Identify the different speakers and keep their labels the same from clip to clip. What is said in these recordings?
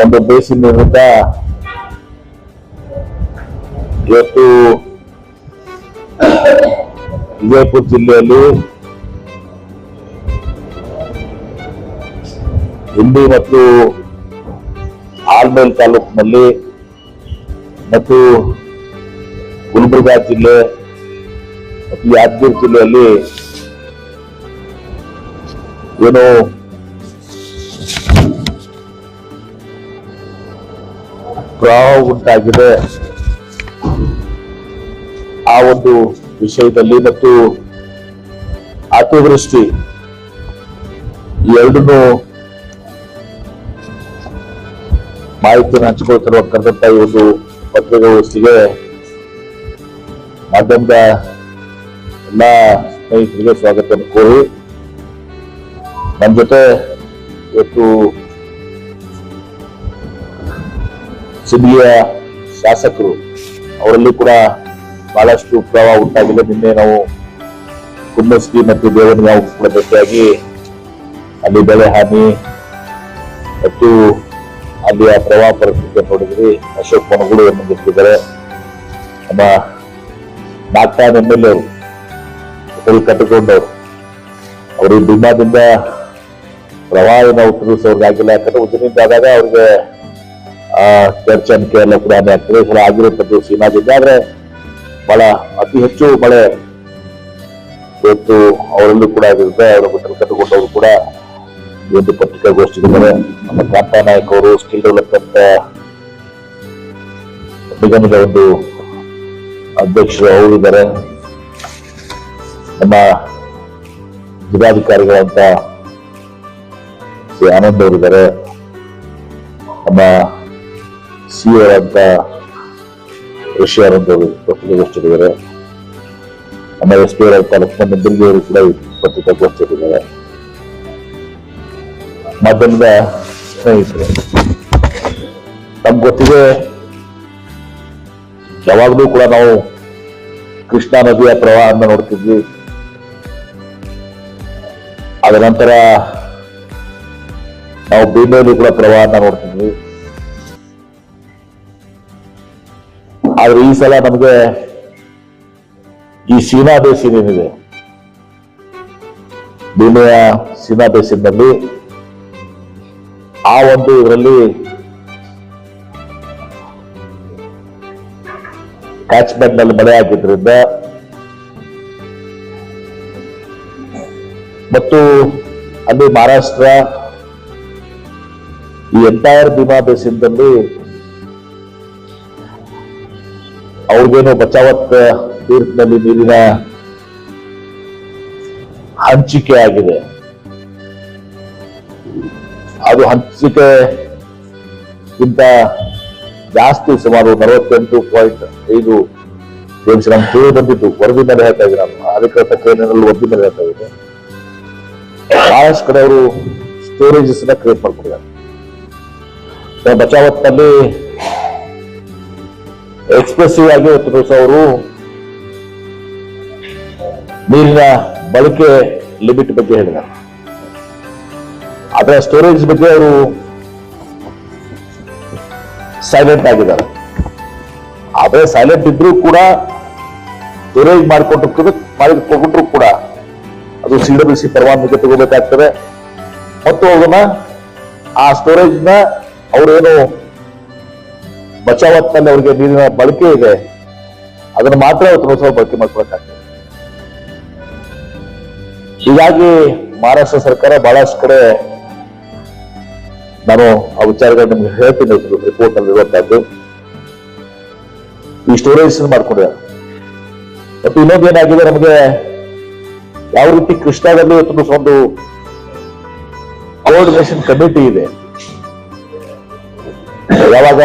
Speaker 1: ಒಂದು ಬೇಸಿನಿಂದ ಇವತ್ತು ವಿಜಯಪುರ ಜಿಲ್ಲೆಯಲ್ಲಿ ಹಿಂದಿ ಮತ್ತು ಆಲ್ಮೇಲ್ ತಾಲೂಕಿನಲ್ಲಿ ಮತ್ತು ಗುಲ್ಬರ್ಗಾ ಜಿಲ್ಲೆ ಮತ್ತು ಯಾದಗಿರಿ ಜಿಲ್ಲೆಯಲ್ಲಿ ಏನು ಪ್ರವಾಹ ಉಂಟಾಗಿದೆ. ಆ ಒಂದು ವಿಷಯದಲ್ಲಿ ಮತ್ತು ಅತಿವೃಷ್ಟಿ ಎರಡನ್ನೂ ಮಾಹಿತಿಯನ್ನು ಹಂಚಿಕೊಳ್ತಿರುವ ಕರೆದಂತ ಈ ಒಂದು ಪತ್ರಿಕಾಗೋಷ್ಠಿಗೆ ಮಾಧ್ಯಮದ ಎಲ್ಲ ಸ್ನೇಹಿತರಿಗೆ ಸ್ವಾಗತವನ್ನು ಕೋರಿ. ನಮ್ಮ ಜೊತೆ ಇವತ್ತು ಸಿದ್ಲಿಯ ಶಾಸಕರು, ಅವರಲ್ಲಿ ಕೂಡ ಬಹಳಷ್ಟು ಪ್ರವಾಹ ಉಂಟಾಗಿದೆ. ನಿನ್ನೆ ನಾವು ಕುಂಬಶ್ರೀ ಮತ್ತು ದೇವನ ಕೂಡ ಭೇಟಿಯಾಗಿ ಅಲ್ಲಿ ಬೆಳೆ ಹಾನಿ ಮತ್ತು ಅಲ್ಲಿಯ ಪ್ರವಾಹ ಪರಿಸ್ಥಿತಿ ನೋಡಿದ್ರಿ ಅಶೋಕ್ ಮನಗುಳು ಮುಂದಿಟ್ಟಿದ್ದಾರೆ ನಮ್ಮ ನಾಗ್ತಾನ್ ಎಂ ಎಲ್ ಎ ಅವರು ಕಟ್ಟಿಕೊಂಡವರು ಅವರು ಬಿಮಾದಿಂದ ಪ್ರವಾಹ ಉತ್ತರಿಸೋರ್ಗಾಗಿಲ್ಲ ಯಾಕಂದ್ರೆ ಉದ್ದಿನಿಂದ ಆದಾಗ ಅವ್ರಿಗೆ ಚರ್ಚ್ ಅನ್ಕೆ ಎಲ್ಲ ಕೂಡ ಹಾನಿ ಆಗ್ತದೆ ಸೀಮಾದಿಂದ ಆದ್ರೆ ಬಹಳ ಅತಿ ಹೆಚ್ಚು ಮಳೆ ಇವತ್ತು ಅವರಲ್ಲೂ ಕೂಡ ಆಗಿರುತ್ತೆ ಅವರ ಕಟ್ಟಿಕೊಂಡವರು ಕೂಡ ಇವತ್ತು ಪತ್ರಿಕಾಗೋಷ್ಠಿಗಿದ್ದಾರೆ ನಮ್ಮ ಕಾಂತಾ ನಾಯಕ್ ಅವರು ಸ್ಕಿಲ್ ಡೆವಲಪ್ಮೆಂಟ್ ನಿಗಮದ ಒಂದು ಅಧ್ಯಕ್ಷರು ಅವರು ಇದ್ದಾರೆ. ನಮ್ಮ ಜಿಲ್ಲಾಧಿಕಾರಿಗಳಂತ ಶ್ರೀ ಆನಂದ್ ಅವರಿದ್ದಾರೆ ನಮ್ಮ ಸಿ ಅಂತ ಋಷಿ ಆನಂದ್ ಅವರು ಪತ್ರಿಕಾಗೋಷ್ಠಿಗಿದ್ದಾರೆ ನಮ್ಮ ಎಸ್ ಪಿ ಅವರ ಲಕ್ಷ್ಮಣ ನಿಂಬರ್ಗಿ ಅವರು ಕೂಡ ಈ ಪತ್ರಿಕಾಗೋಷ್ಠಿಗಿದ್ದಾರೆ ಮಾಧ್ಯಮದ ಸ್ನೇಹಿತರು ತಮ್ಮ ಗೊತ್ತಿಗೆ ಯಾವಾಗಲೂ ಕೂಡ ನಾವು ಕೃಷ್ಣಾ ನದಿಯ ಪ್ರವಾಹವನ್ನು ನೋಡ್ತಿದ್ವಿ. ಅದರ ನಂತರ ನಾವು ಭೀಮೆಯಲ್ಲಿ ಕೂಡ ಪ್ರವಾಹನ ನೋಡ್ತಿದ್ವಿ. ಆದ್ರೆ ಈ ಸಲ ನಮಗೆ ಈ ಸೀನಾ ಬೇಸಿನ್ ಏನಿದೆ ಭೀಮೆಯ ಸೀನಾ ಬೇಸಿನ್ನಲ್ಲಿ ಆ ಒಂದು ಇದರಲ್ಲಿ ಕ್ಯಾಚ್ಮೆಂಟ್ನಲ್ಲಿ ಮಳೆ ಆಗಿದ್ರಿಂದ ಮತ್ತು ಅಲ್ಲಿ ಮಹಾರಾಷ್ಟ್ರ ಈ ಎಂಟೈರ್ ಭೀಮಾ ಬೇಸಿನ್ದಲ್ಲಿ ಅವ್ರಿಗೇನು ಬಚಾವತ್ ತೀರ್ಥದಲ್ಲಿ ನೀರಿನ ಹಂಚಿಕೆ ಆಗಿದೆ. ಅದು ಹಂಚಿಕೆಗಿಂತ ಜಾಸ್ತಿ ಸುಮಾರು ನಲವತ್ತೆಂಟು ಪಾಯಿಂಟ್ ಐದು ದೇಶ ನಮ್ಗೆ ತಿಳಿದು ಬಂದಿದ್ದು, ವರದಿ ಮೇಲೆ ಹೇಳ್ತಾ ಇದ್ದೀನಿ ನಾನು. ಅಧಿಕೃತ ಕೇಂದ್ರದಲ್ಲಿ ವರದಿ ಮೇಲೆ ಹೇಳ್ತಾ ಇದ್ದೀನಿ. ಬಹಳಷ್ಟು ಕಡೆ ಅವರು ಸ್ಟೋರೇಜಸ್ ಕ್ರಿಯೇಟ್ ಮಾಡ್ಕೊಂಡಿದ್ದಾರೆ. ಬಚಾವತ್ನಲ್ಲಿ ಎಕ್ಸ್ಪ್ರೆಸಿವ್ ಆಗಿ ಅವರು ನೀರಿನ ಬಳಕೆ ಲಿಮಿಟ್ ಬಗ್ಗೆ ಹೇಳಿದ್ದಾರೆ. ಅದರ ಸ್ಟೋರೇಜ್ ಬಗ್ಗೆ ಅವರು ಸೈಲೆಂಟ್ ಆಗಿದ್ದಾರೆ. ಆದರೆ ಸೈಲೆಂಟ್ ಇದ್ರೂ ಕೂಡ ಸ್ಟೋರೇಜ್ ಮಾಡಿಕೊಂಡು ಮಾಡಿಕೊಂಡ್ರು ಕೂಡ ಅದು ಸಿ ಡಬ್ಲ್ಯೂ ಸಿ ಪರವಾನಗಿ ತಗೋಬೇಕಾಗ್ತದೆ. ಮತ್ತು ಅದನ್ನ ಆ ಸ್ಟೋರೇಜ್ನ ಅವರೇನು ಬಚಾವತ್ನಲ್ಲಿ ಅವರಿಗೆ ನೀರಿನ ಬಳಕೆ ಇದೆ. ಅದನ್ನು ಮಾತ್ರ ಅವತ್ತು ಬಳಕೆ ಮಾಡ್ಕೊಳಕ್ಕಾಗ್ತದೆ ಹೀಗಾಗಿ ಮಹಾರಾಷ್ಟ್ರ ಸರ್ಕಾರ ಬಹಳಷ್ಟು ಕಡೆ ನಾನು ಆ ವಿಚಾರಗಳು ನಿಮ್ಗೆ ಹೇಳ್ತೀನಿ ರಿಪೋರ್ಟ್ ಅಲ್ಲಿ ಇರುವಂತಹದ್ದು. ಈ ಸ್ಟೋರೇಜ್ ಮಾಡ್ಕೊಂಡಿದ್ದಾರೆ ಮತ್ತು ಇನ್ನೊಂದು ಏನಾಗಿದೆ, ನಮಗೆ ಯಾವ ರೀತಿ ಕೃಷ್ಣದಲ್ಲಿ ಒಂದು ಕೋಆರ್ಡಿನೇಷನ್ ಕಮಿಟಿ ಇದೆ. ಯಾವಾಗ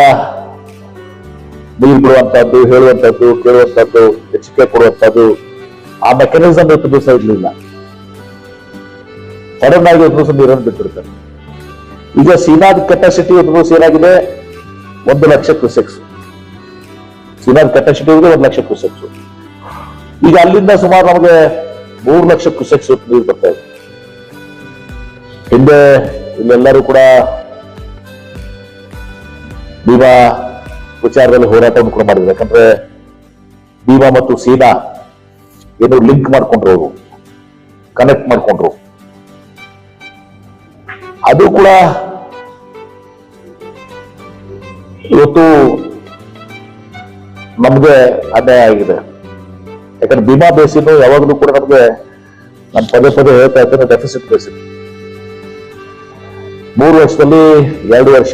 Speaker 1: ನೀರು ಬಿಡುವಂತದ್ದು ಹೇಳುವಂತದ್ದು ಕೇಳುವಂತದ್ದು ಎಚ್ಚರಿಕೆ ಕೊಡುವಂತದ್ದು ಆ ಮೆಕ್ಯಾನಿಸಮ್ ಇವತ್ತು ದಿವಸ ಇರಲಿಲ್ಲ. ಸಡನ್ ಆಗಿ ನೀರನ್ನು ಬಿಟ್ಟಿರ್ತಾರೆ ಈಗ ಸೀನಾದ ಕೆಪಾಸಿಟಿ ಇವತ್ತು ದಿವಸ ಏನಾಗಿದೆ? ಒಂದು ಲಕ್ಷ ಕ್ಯೂಸೆಕ್ಸ್. ಸೀನಾದ ಕೆಪಾಸಿಟಿ ಇದೆ ಒಂದು ಲಕ್ಷ ಕ್ಯೂಸೆಕ್ಸ್. ಈಗ ಅಲ್ಲಿಂದ ಸುಮಾರು ನಮಗೆ ಮೂರು ಲಕ್ಷ ಕ್ಯೂಸೆಕ್ಸ್ ನೀರು ಬರ್ತಾ ಇದೆ. ಹಿಂದೆ ಇಲ್ಲೆಲ್ಲರೂ ಕೂಡ ಭೀಮಾ ವಿಚಾರದಲ್ಲಿ ಹೋರಾಟವನ್ನು ಕೂಡ ಮಾಡಿದ್ರು. ಯಾಕಂದ್ರೆ ಭೀಮಾ ಮತ್ತು ಸೀನಾ ಏನು ಲಿಂಕ್ ಮಾಡ್ಕೊಂಡ್ರು ಅವರು ಕನೆಕ್ಟ್ ಮಾಡ್ಕೊಂಡ್ರು. ಅದು ಕೂಡ ಇವತ್ತು ನಮ್ಗೆ ಅನ್ಯಾಯ ಆಗಿದೆ. ಯಾಕಂದ್ರೆ ಭೀಮಾ ಬೇಸಿನು ಯಾವಾಗಲೂ ಕೂಡ ನಮ್ಗೆ ನಾನು ಪದೇ ಪದೇ ಹೇಳ್ತಾ ಇದ್ದೇನೆ ಡೆಫಿಸಿಟ್ ಬೇಸಿನ್. ಮೂರು ವರ್ಷದಲ್ಲಿ ಎರಡು ವರ್ಷ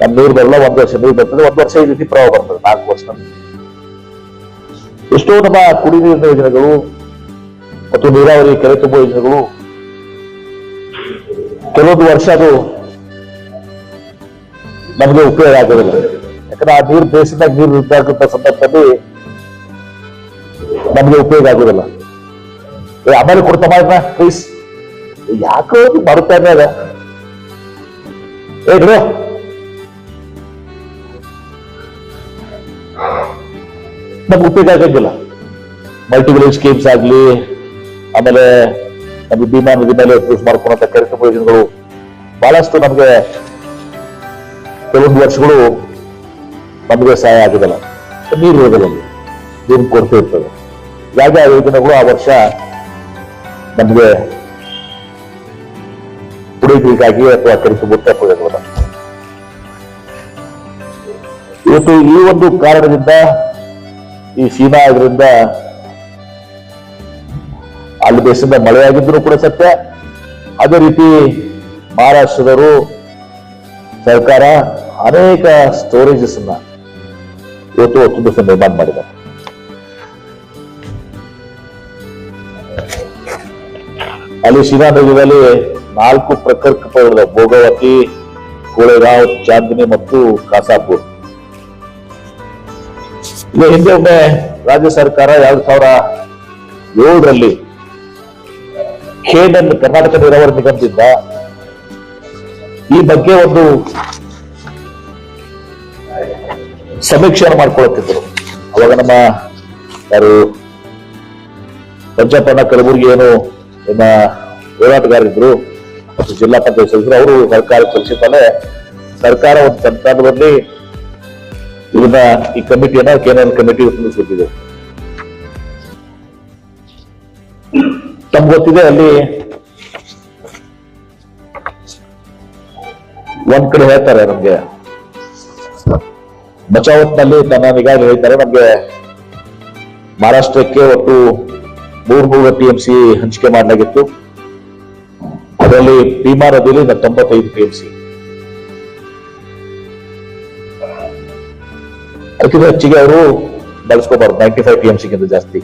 Speaker 1: ನಮ್ ನೀರು ಬರಲ್ಲ ಒಂದ್ ವರ್ಷ ನೀರು ಬರ್ತದೆ, ಒಂದ್ ವರ್ಷ ಈ ರೀತಿ ಪ್ರವಾಹ ಬರ್ತದೆ, ನಾಲ್ಕು ವರ್ಷ ಎಷ್ಟೋ ನಮ್ಮ ಕುಡಿ ನೀರಿನ ಯೋಜನೆಗಳು ಮತ್ತು ನೀರಾವರಿ ಕೆರೆ ತುಂಬುವ ಯೋಜನೆಗಳು ಕೆಲವೊಂದು ವರ್ಷ ಅದು ನಮಗೆ ಉಪಯೋಗ ಆಗೋದಿಲ್ಲ. ಯಾಕಂದ್ರೆ ಆ ನೀರು ಬೇಸಿದಾಗ ನೀರು ಇದ್ದಾಗಂತ ಸಂದರ್ಭದಲ್ಲಿ ನಮಗೆ ಉಪಯೋಗ ಆಗೋದಿಲ್ಲ. ಆಮೇಲೆ ಕೊಡ್ತಾ ಮಾಡ್ರ ಪ್ಲೀಸ್ ಯಾಕೋ ಬರುತ್ತೆ ಅದ. ಏ ನಮ್ಗೆ ಉಪಯೋಗ ಆಗಂಗಿಲ್ಲ. ಮಲ್ಟಿವಿಲೇಜ್ ಸ್ಕೀಮ್ಸ್ ಆಗ್ಲಿ, ಆಮೇಲೆ ನಮಗೆ ಭೀಮಾ ನದಿ ಮೇಲೆ ಯೂಸ್ ಮಾಡ್ಕೊಳಂತ ಕರೆಕ್ಟ್ ಪ್ರಯೋಜನಗಳು ಯೋಜನೆಗಳು ಬಹಳಷ್ಟು ನಮಗೆ ಕೆಲವೊಂದು ವರ್ಷಗಳು ನಮಗೆ ಸಹಾಯ ಆಗೋದಿಲ್ಲ. ನೀರು ಇರೋದಿಲ್ಲ ನೀರು ಕೊರತೆ ಇರ್ತದೆ. ಯಾವ ಯಾವ ಯೋಜನೆಗಳು ಆ ವರ್ಷ ನಮಗೆ ಕುಡಿಯಲಿಕ್ಕಾಗಿ ಅಥವಾ ಕರೆಕ್ಟ್ ಮುಟ್ಟ ಪ್ರಯೋಜನಗಳು ಇವತ್ತು ಈ ಒಂದು ಕಾರಣದಿಂದ ಈ ಸೀಮಾ ಆದ್ರಿಂದ ಅಲ್ಲಿ ದೇಶದಿಂದ ಮಳೆಯಾಗಿದ್ರು ಕೂಡ ಸತ್ಯ. ಅದೇ ರೀತಿ ಮಹಾರಾಷ್ಟ್ರದವರು ಸರ್ಕಾರ ಅನೇಕ ಸ್ಟೋರೇಜಸ್ ಅನ್ನ ಇವತ್ತು ಹೊತ್ತು ದಿವಸ ನಿರ್ಮಾಣ ಮಾಡಿದ್ದಾರೆ. ಅಲ್ಲಿ ಶಿರಾ ನದಿಯಲ್ಲಿ ನಾಲ್ಕು ಪ್ರಕಲ್ಪಗಳಿವೆ ಭೋಗವತಿ ಕೋಳೆಗಾಂವ್ ಚಾಂದಿನಿ ಮತ್ತು ಕಾಸಾಪುರ್. ಈಗ ಹಿಂದೆ ಒಮ್ಮೆ ರಾಜ್ಯ ಸರ್ಕಾರ ಎರಡ್ ಸಾವಿರ ಏಳರಲ್ಲಿ ಖೇಡನ್ ಕರ್ನಾಟಕ ನೀರಾವರಿ ನಿಗಮದಿಂದ ಈ ಬಗ್ಗೆ ಒಂದು ಸಮೀಕ್ಷೆಯನ್ನು ಮಾಡ್ಕೊಳ್ಳುತ್ತಿದ್ದರು ಅವಾಗ ನಮ್ಮ ಯಾರು ಪಂಚಪಣ್ಣ ಕಲಬುರಗಿ ಏನು ನಿಮ್ಮ ಹೋರಾಟಗಾರರಿದ್ರು, ಮತ್ತು ಜಿಲ್ಲಾ ಪಂಚಾಯತ್ ಸದಸ್ಯರು, ಅವರು ಸರ್ಕಾರ ಕಳಿಸಿದ್ದಾನೆ ಸರ್ಕಾರ ಒಂದು ಸಂತಾನದಲ್ಲಿ ಇದನ್ನ ಈ ಕಮಿಟಿಯನ್ನ ಕೇಂದ್ರ ಕಮಿಟಿ ತಿಳಿಸ್ಬಿಟ್ಟಿದೆ ತಮ್ಗೆ ಗೊತ್ತಿದೆ ಅಲ್ಲಿ ಒಂದ್ ಕಡೆ ಹೇಳ್ತಾರೆ ನಮ್ಗೆ. ಬಚಾವತ್ನಲ್ಲಿ ತನ್ನ ನಿಗಾ ಹೇಳ್ತಾರೆ, ನಮ್ಗೆ ಮಹಾರಾಷ್ಟ್ರಕ್ಕೆ ಒಟ್ಟು ಮೂರ್ ಮೂರು ಸಿ ಹಂಚಿಕೆ ಮಾಡಲಾಗಿತ್ತು. ಅದರಲ್ಲಿ ಭೀಮಾ ನದಿಯಲ್ಲಿ ತೊಂಬತ್ತೈದು ಟಿ ಅದಕ್ಕಿಂತ ಹೆಚ್ಚಿಗೆ ಅವರು ಬಳಸ್ಕೋಬಾರ್ದು. ನೈಂಟಿ ಫೈವ್ ಟಿ ಎಂ ಸಿಗಿಂತ ಜಾಸ್ತಿ.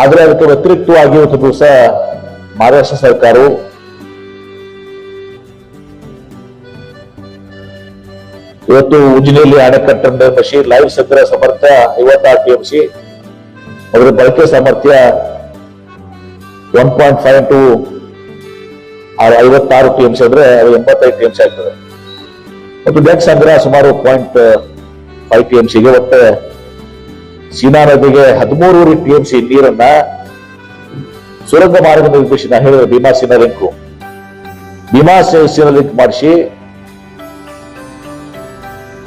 Speaker 1: ಆದ್ರೆ ಅದಕ್ಕೆ ವ್ಯತಿರಿಕ್ತವಾಗಿ ಒಂದು ದಿವಸ ಮಹಾರಾಷ್ಟ್ರ ಸರ್ಕಾರವು ಇವತ್ತು ಉಜಿನಿಯಲ್ಲಿ ಅಣೆಕಟ್ಟೆ ಮಷೀನ್ ಲೈವ್ ಸಂಗ್ರಹ ಸಮರ್ಥ ಐವತ್ತಾರು ಟಿ ಎಂ ಸಿ ಅದರ ಬಳಕೆ ಸಾಮರ್ಥ್ಯ ಒನ್ ಪಾಯಿಂಟ್ ಫೈವ್ ಟು ಐವತ್ತಾರು ಟಿ ಎಂ ಸಿ ಅಂದ್ರೆ ಅದು ಎಂಬತ್ತೈದು ಟಿ ಎಂ ಸಿ ಆಗ್ತದೆ. ಮತ್ತು ನೆಟ್ ಸಂಗ್ರಹ ಸುಮಾರು ಪಾಯಿಂಟ್ ಫೈವ್ ಟಿ ಎಂ ಸಿಗೆ ಒಟ್ಟು ಸೀನಾ ನದಿಗೆ ಹದಿಮೂರುವರೆ ಟಿ ಎಂ ಸಿ ನೀರನ್ನ ಸುರಂಗ ಮಾರ್ಗ ನಿರ್ದೇಶನ ಹೇಳಿದ್ರೆ ಭೀಮಾ ಸೀನಾ ಲಿಂಕು ಭೀಮಾ ಸೀನಾ ಲಿಂಕ್ ಮಾಡಿಸಿ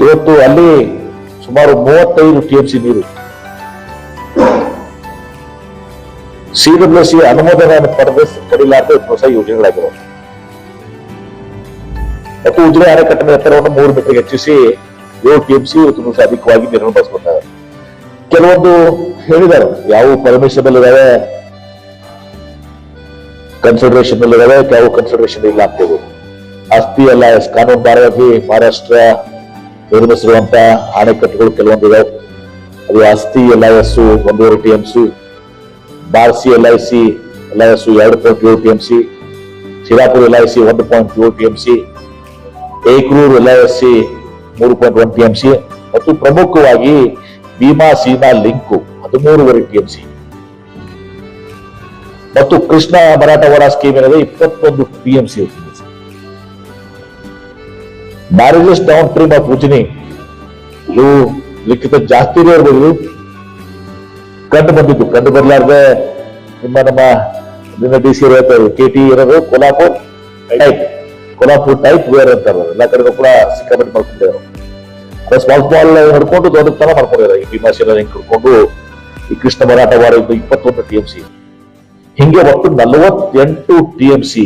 Speaker 1: ಇವತ್ತು ಅಲ್ಲಿ ಸುಮಾರು ಮೂವತ್ತೈದು ಟಿ ಎಂ ಸಿ ನೀರು. ಸಿಡಬ್ಲ್ಯೂ ಸಿ ಅನುಮೋದನೆಯನ್ನು ಪಡೆದ ಪಡಿಲಾರ್ದ ಹೊಸ ಯೋಜನೆಗಳಾಗಿವೆ. ಮತ್ತು ಉಜಿರೆ ಅಣೆಕಟ್ಟಿನ ಎತ್ತರವನ್ನು ಮೂರು ಮೀಟರ್ಗೆ ಹೆಚ್ಚಿಸಿ ಏಳು ಟಿ ಎಂ ಸಿ ಅಧಿಕವಾಗಿ ನೀರನ್ನು ಬಳಸ್ಕೊತಾರೆ ಕೆಲವೊಂದು ಹೇಳಿದ್ದಾರೆ, ಯಾವ ಪರ್ಮಿಷನ್ ಇದಾವೆ ಕನ್ಸಿಡರೇಷನ್ ಇದಾವೆ ಯಾವ ಕನ್ಸಿಡರೇಷನ್ ಇಲ್ಲ ಅಂತೇಳಿ ಆಸ್ತಿ ಎಲ್ಲ ಕಾನೂನು ಬಾರವಾಗಿ ಮಹಾರಾಷ್ಟ್ರ ನಿರ್ಮಿಸಿರುವಂತ ಅಣೆಕಟ್ಟುಗಳು ಕೆಲವೊಂದು ಇದಾವೆ. ಅದು ಆಸ್ತಿ ಎಲ್ ಐ ಎಸ್ ಒಂದೂವರೆ T M C Barsi L I C L I S ಎರಡು ಪಾಯಿಂಟ್ ಏಳು T M C Sirapura L I C ಒಂದು ಪಾಯಿಂಟ್ ಏಳು T M C ಏಕ್ರೂರ್ L I S C ಮೂರು point one T M C ಮತ್ತು ಪ್ರಮುಖವಾಗಿ ಭೀಮಾ ಸೀಮಾ link ಹದಿಮೂರುವರೆ T M C ಮತ್ತು ಕೃಷ್ಣ ಮರಾಠವಾಡ ಸ್ಕೀಮ್ ಏನಿದೆ, ಇಪ್ಪತ್ತೊಂದು T M C barrages downstream of Ujani ಇದು ಲಿಖಿತ ಜಾಸ್ತಿ ಇರ್ಬೋದು. ಕಂಡು ಬಂದಿದ್ದು, ಕಂಡು ಬರ್ಲಾರ್ದೆ ನಿಮ್ಮ ನಮ್ಮ ಡಿ ಸಿ ಹೇಳ್ತಾರೆ ಕೆ ಟಿ ಇರೋದು ಕೊಲ್ಹಾಪುರ್ ಕೊಲ್ಹಾಪುರ್ ಟೈಪ್ ವೇರ್ ಅಂತಾರೆ. ಎಲ್ಲ ಕಡೆಗೂ ಕೂಡ ಸಿಕ್ಕಾಪಟ್ಟೆ ಮಾಡ್ಕೊಂಡಿದ್ದಾರೆ ಸ್ಮಾಲ್ ಸ್ಮಾಲ್ ಹಿಡ್ಕೊಂಡು ದೊಡ್ಡ ತರ ಮಾಡ್ಕೊಂಡಿದ್ದಾರೆ. ಈ ಭೀಮಾಶಿಲ ಹಿಡ್ಕೊಂಡು ಈ ಕೃಷ್ಣ ಮರಾಠವಾಡ ಇದು ಇಪ್ಪತ್ತೊಂದು ಟಿ ಎಂ ಸಿ ಹಿಂಗೆ ಒಟ್ಟು ನಲವತ್ತೆಂಟು ಟಿ ಎಂ ಸಿ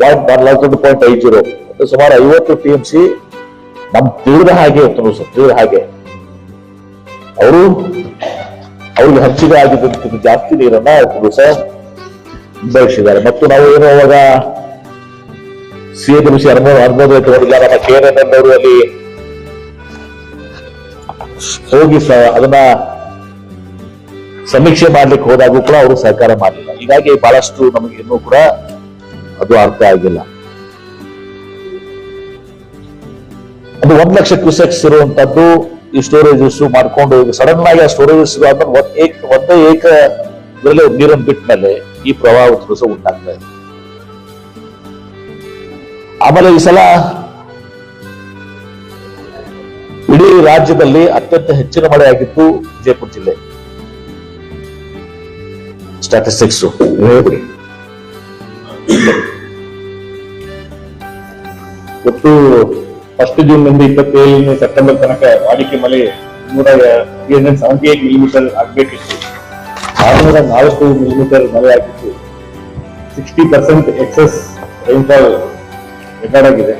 Speaker 1: ಪಾಯಿಂಟ್ ನಲವತ್ತೊಂದು ಪಾಯಿಂಟ್ ಐದು ಜೀರೋ. ಸುಮಾರು ಐವತ್ತು ಟಿ ಎಂ ಸಿ ನಮ್ ತಿಳಿದ ಹಾಗೆ ತಿಳಿದ ಹಾಗೆ. ಅವರು, ಅವ್ರಿಗೆ ಹಂಚಿಕೆ ಆಗಿದ್ದಂತ ಜಾಸ್ತಿ ನೀರನ್ನ ಸಹ ಬಳಸಿದ್ದಾರೆ ಮತ್ತು ನಾವು ಏನು ಅವಾಗ ಸಿ ಎ ಸಿ ಅನುಭವ ಅನುಭವ ನೋಡಿಲ್ಲ ನಮ್ಮ ಕೆ ಎನ್ ಅಲ್ಲಿ ಹೋಗಿ ಅದನ್ನ ಸಮೀಕ್ಷೆ ಮಾಡ್ಲಿಕ್ಕೆ ಹೋದಾಗೂ ಕೂಡ ಅವರು ಸಹಕಾರ ಮಾಡಲಿಲ್ಲ. ಹೀಗಾಗಿ ಬಹಳಷ್ಟು ನಮಗೆ ಇನ್ನೂ ಕೂಡ ಅದು ಅರ್ಥ ಆಗಿಲ್ಲ. ಅದು ಒಂದ್ ಲಕ್ಷ ಕ್ಯೂಸೆಕ್ಸ್ ಇರುವಂತದ್ದು ಈ ಸ್ಟೋರೇಜಸ್ ಮಾಡ್ಕೊಂಡು ಸಡನ್ ಆಗಿ ಆ ಸ್ಟೋರೇಜಸ್ ಒಂದ್ ಏಕ ನೀರನ್ನು ಬಿಟ್ಟ ಮೇಲೆ ಈ ಪ್ರವಾಹ ಉತ್ಸವ ಉಂಟಾಗ್ತಾ ಇದೆ ಆಮೇಲೆ ಈ ಸಲ ಇಡೀ ರಾಜ್ಯದಲ್ಲಿ ಅತ್ಯಂತ ಹೆಚ್ಚಿನ ಮಳೆ ಆಗಿತ್ತು ವಿಜಯಪುರ ಜಿಲ್ಲೆ. ಸ್ಟಾಟಿಸ್ಟಿಕ್ಸ್
Speaker 2: ಒಟ್ಟು ಫಸ್ಟ್ ಜೂನ್ನಿಂದ ಇಪ್ಪತ್ತೇಳನೇ ಸೆಪ್ಟೆಂಬರ್ ತನಕ ವಾಡಿಕೆ ಮಳೆ ನೂರ ಸೆವೆಂಟಿ ಏಟ್ ಮಿಲಿಮೀಟರ್ ಆಗ್ಬೇಕಿತ್ತು. ಆರ್ನೂರ ನಾಲ್ಕು ಮಿಲಿಮೀಟರ್ ಆಗಿತ್ತು sixty percent excess rainfall record ಆಗಿದೆ.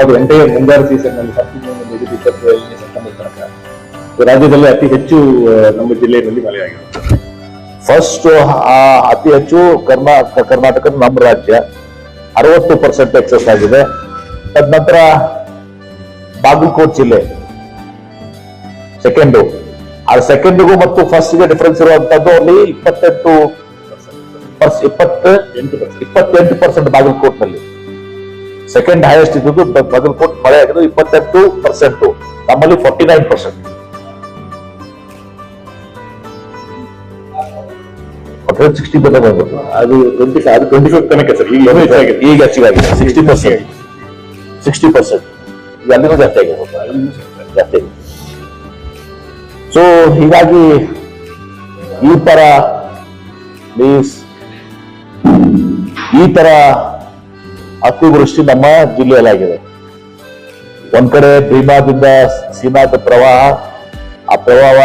Speaker 2: ಅದು ಎಂಟೈರ್ ಮುಂಗಾರು ಸೀಸನ್ನಲ್ಲಿ ಫಸ್ಟ್ ಜೂನ್ನಿಂದ ಹಿಡಿದು ಇಪ್ಪತ್ತೇಳನೇ ಸೆಪ್ಟೆಂಬರ್ ತನಕ ರಾಜ್ಯದಲ್ಲಿ ಅತಿ ಹೆಚ್ಚು ನಮ್ಮ ಜಿಲ್ಲೆಯಲ್ಲಿ ಮಳೆ ಆಗಿದೆ
Speaker 1: ಫಸ್ಟ್ ಅತಿ ಹೆಚ್ಚು ಕರ್ನಾ ಕರ್ನಾಟಕದ ನಮ್ಮ ರಾಜ್ಯ ಅರವತ್ತು ಪರ್ಸೆಂಟ್ ಎಕ್ಸಸ್ ಆಗಿದೆ. ತದನಂತರ ಬಾಗಲಕೋಟ್ ಜಿಲ್ಲೆ ಸೆಕೆಂಡು ಆ ಸೆಕೆಂಡ್ಗೂ ಮತ್ತು ಫಸ್ಟ್ಗೆ ಡಿಫರೆನ್ಸ್ ಇರುವಂತದ್ದು ಅಲ್ಲಿ ಇಪ್ಪತ್ತೆಂಟು ಇಪ್ಪತ್ತೆಂಟು ಪರ್ಸೆಂಟ್ ಬಾಗಲಕೋಟ್ನಲ್ಲಿ. ಸೆಕೆಂಡ್ ಹೈಯೆಸ್ಟ್ ಇದ್ದು ಬಾಗಲಕೋಟ್ ಮಳೆ ಆಗಿದ್ದು ಇಪ್ಪತ್ತೆಂಟು ಪರ್ಸೆಂಟ್ ನಮ್ಮಲ್ಲಿ ಫಾರ್ಟಿ ನೈನ್ ಪರ್ಸೆಂಟ್ ಸಿಕ್ಸ್ಟಿ
Speaker 2: ಅದು ಟ್ವೆಂಟಿ ಅದು ಟ್ವೆಂಟಿ ಫೈವ್ ತನಕ ಸರ್ ಈಗ
Speaker 1: ಈಗ ಹೆಚ್ಚಿಗಾಗಿದೆ ಸಿಕ್ಸ್ಟಿ ಪರ್ಸೆಂಟ್ ಸಿಕ್ಸ್ಟಿ ಪರ್ಸೆಂಟ್ ಈಗ ಅಲ್ಲಿನೂ ಜಾಸ್ತಿ ಆಗಿದೆ. ಜಾಸ್ತಿ ಆಗಿದೆ. ಸೊ ಹೀಗಾಗಿ ಈ ತರ ಪ್ಲೀಸ್ ಈ ತರ ಅತಿವೃಷ್ಟಿ ನಮ್ಮ ಜಿಲ್ಲೆಯಲ್ಲಾಗಿದೆ. ಒಂದ್ ಕಡೆ ಭೀಮಾದಿಂದ ಸೀಮಾದ ಪ್ರವಾಹ, ಆ ಪ್ರವಾಹ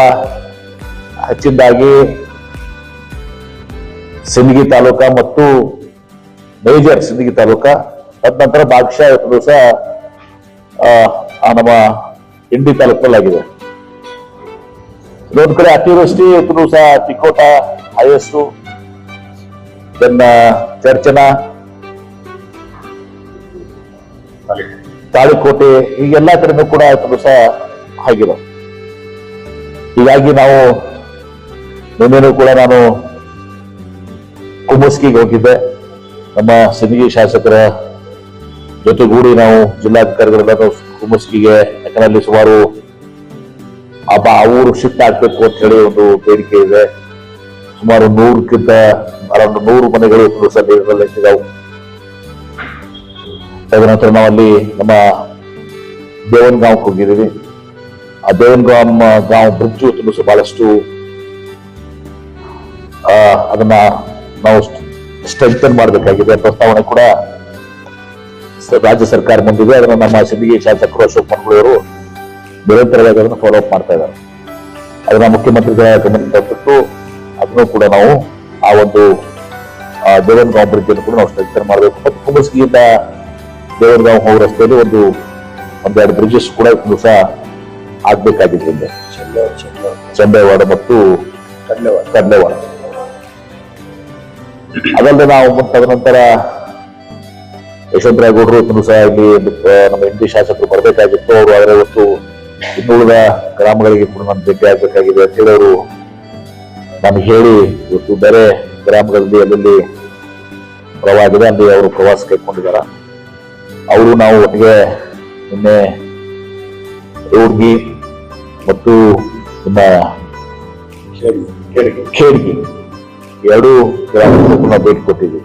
Speaker 1: ಹೆಚ್ಚಿಂದಾಗಿ ಸಿಂದಗಿ ತಾಲೂಕ ಮತ್ತು ಮೇಜರ್ ಸಿಂದಗಿ ತಾಲೂಕ ತದನಂತರ ಭಾಗಶಃ ಇವತ್ತು ದಿವಸ ನಮ್ಮ ಇಂಡಿ ತಾಲೂಕಲ್ಲಾಗಿದೆ ಇನ್ನೊಂದು ಕಡೆ ಅತಿವೃಷ್ಟಿ ಇದ್ರು ಸಹ ಚಿಕ್ಕೋಟ ಹೈಯೆಸ್ಟ್ ದೆನ್ ಚರ್ಚನ ತಾಳಿಕೋಟೆ ಎಲ್ಲಾ ಕಡೆನೂ ಕೂಡ ಇದ್ರು ಸಹ ಆಗಿದೆ. ಹೀಗಾಗಿ ನಾವು ನಿನ್ನೆನೂ ಕೂಡ ನಾನು ಕುಂಬಸ್ಕಿಗೆ ಹೋಗಿದ್ದೆ. ನಮ್ಮ ಸಿಂದಗಿ ಶಾಸಕರ ಜೊತೆಗೂಡಿ ನಾವು ಜಿಲ್ಲಾಧಿಕಾರಿಗಳೆಲ್ಲ ಕುಂಬಸ್ಕಿಗೆ ಯಾಕಂದ್ರೆ ಅಲ್ಲಿ ಸುಮಾರು ಬಾ ಆ ಊರು ಶಿಫ್ಟ್ ಆಗ್ಬೇಕು ಅಂತ ಹೇಳಿ ಒಂದು ಬೇಡಿಕೆ ಇದೆ. ಸುಮಾರು ನೂರಕ್ಕಿಂತ ಅರೌಂಡ್ ನೂರು ಮನೆಗಳು ನಿಂತಿದ್ದಾವು ತದನಂತರ ನಾವು ಅಲ್ಲಿ ನಮ್ಮ ದೇವನ್ಗಾಂವ್ಗೆ ಹೋಗಿದ್ದೀವಿ. ಆ ದೇವನ್ಗಾಂವ್ ಗಾಂವ್ ಬ್ರಿಡ್ಜ್ ತುಂಬಿಸಿ ಬಹಳಷ್ಟು ಅದನ್ನ ನಾವು ಸ್ಟ್ರೆಂಥನ್ ಮಾಡಬೇಕಾಗಿದೆ. ಪ್ರಸ್ತಾವನೆ ಕೂಡ ರಾಜ್ಯ ಸರ್ಕಾರ ಮುಂದಿದೆ. ಅದನ್ನ ನಮ್ಮ ಸಿದ್ದಿಗೆ ಶಾಸಕರು ಅಶೋಕ್ ಮನ್ಗುಳಿಯವರು ನಿರಂತರವಾಗಿ ಅದನ್ನು ಫಾಲೋ ಅಪ್ ಮಾಡ್ತಾ ಇದ್ದಾರೆ. ಅದನ್ನ ಮುಖ್ಯಮಂತ್ರಿಗಳ ಗಮನಕ್ಕೆ ತಂದ್ಬಿಟ್ಟು ಅದನ್ನು ಕೂಡ ನಾವು ಆ ಒಂದು ಬ್ರಿಡ್ಜ್ ಅನ್ನು ಕೂಡ ನಾವು ಸ್ಟ್ರೆಂಥನ್ ಮಾಡಬೇಕು. ಮತ್ತು ಕುಂಬಸ್ಗಿಯಿಂದ ದೇವನಗಾಂವ್ ಹೋಗೋ ರಸ್ತೆಯಲ್ಲಿ ಒಂದು ಒಂದೆರಡು ಬ್ರಿಡ್ಜಸ್ ಕೂಡ ಸಹ ಆಗ್ಬೇಕಾಗಿದ್ದರಿಂದ ಚಂದೇವಾಡ ಮತ್ತು ಕಡ್ಲೆವಾಡ. ಅದಲ್ಲದೆ ನಾವು ಮುಂತಾದ ನಂತರ ಯಶವಂತರಾಯ ಗೌಡರು ಇವತ್ತು ಸಹ ಇಲ್ಲಿ ನಮ್ಮ ನಮ್ಮ ಹಿಂದಿ ಶಾಸಕರು ಬರಬೇಕಾಗಿತ್ತು. ಅವರು ಆದರೆ ಇವತ್ತು ಇನ್ನುಳಿದ ಗ್ರಾಮಗಳಿಗೆ ಕೂಡ ನಾನು ಭೇಟಿ ಆಗಬೇಕಾಗಿದೆ ಅಂತ ಹೇಳಿ ಅವರು ನಮ್ಗೆ ಹೇಳಿ ಇವತ್ತು ಬೇರೆ ಗ್ರಾಮಗಳಲ್ಲಿ ಎಲ್ಲೆಲ್ಲಿ ಪ್ರವಾಹ ಆಗಿದೆ ಅಲ್ಲಿ ಅವರು ಪ್ರವಾಸ ಕೈಕೊಂಡಿದ್ದಾರೆ. ಅವರು ನಾವು ಒಟ್ಟಿಗೆ ನಿನ್ನೆ ರೋಡ್ಗಿ ಮತ್ತು ನಿಮ್ಮ ಖೇಡಿಗೆ ಎರಡು ಗ್ರಾಮಗಳಿಗೆ ನಾವು ಭೇಟಿ ಕೊಟ್ಟಿದ್ವಿ.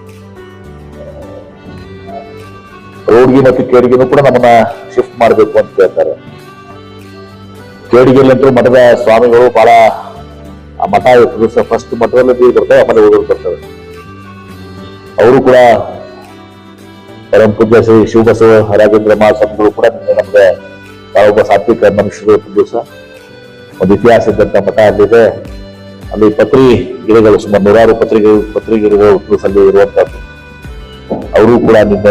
Speaker 1: ರೋಡ್ಗಿ ಮತ್ತು ಕೇಡ್ಗಿನೂ ಕೂಡ ನಮ್ಮನ್ನ ಶಿಫ್ಟ್ ಮಾಡಬೇಕು ಅಂತ ಕೇಳ್ತಾರೆ. ಕೇಡಿಗೆಲ್ಲಂತೂ ಮಠದ ಸ್ವಾಮಿಗಳು ಬಹಳ, ಆ ಮಠ ಫಸ್ಟ್ ಮಠದಲ್ಲಿ ನೀರು ಬರ್ತವೆ ಆಮೇಲೆ ಉಳಿದು ಬರ್ತವೆ ಅವರು ಕೂಡ ಪರಮ ಪೂಜ್ಯ ಶ್ರೀ ಶಿವಬಸವ ರಾಜೇಂದ್ರ ಮಹಾಸ್ವಾಮಿಗಳು ಕೂಡ ನಮಗೆ ಒಬ್ಬ ಸಾತ್ವಿಕ ಮನುಷ್ಯರು ದಿವಸ. ಒಂದು ಇತಿಹಾಸ ಇದ್ದಂತ ಮಠ ಅಲ್ಲಿದೆ. ಅಲ್ಲಿ ಪತ್ರಿ ಗಿಡಗಳು ಸುಮಾರು ನೂರಾರು ಪತ್ರಿಕೆ ಪತ್ರಿಕೆಗಳು ಇರುವಂತದ್ದು ಅವರು ಕೂಡ ನಿನ್ನೆ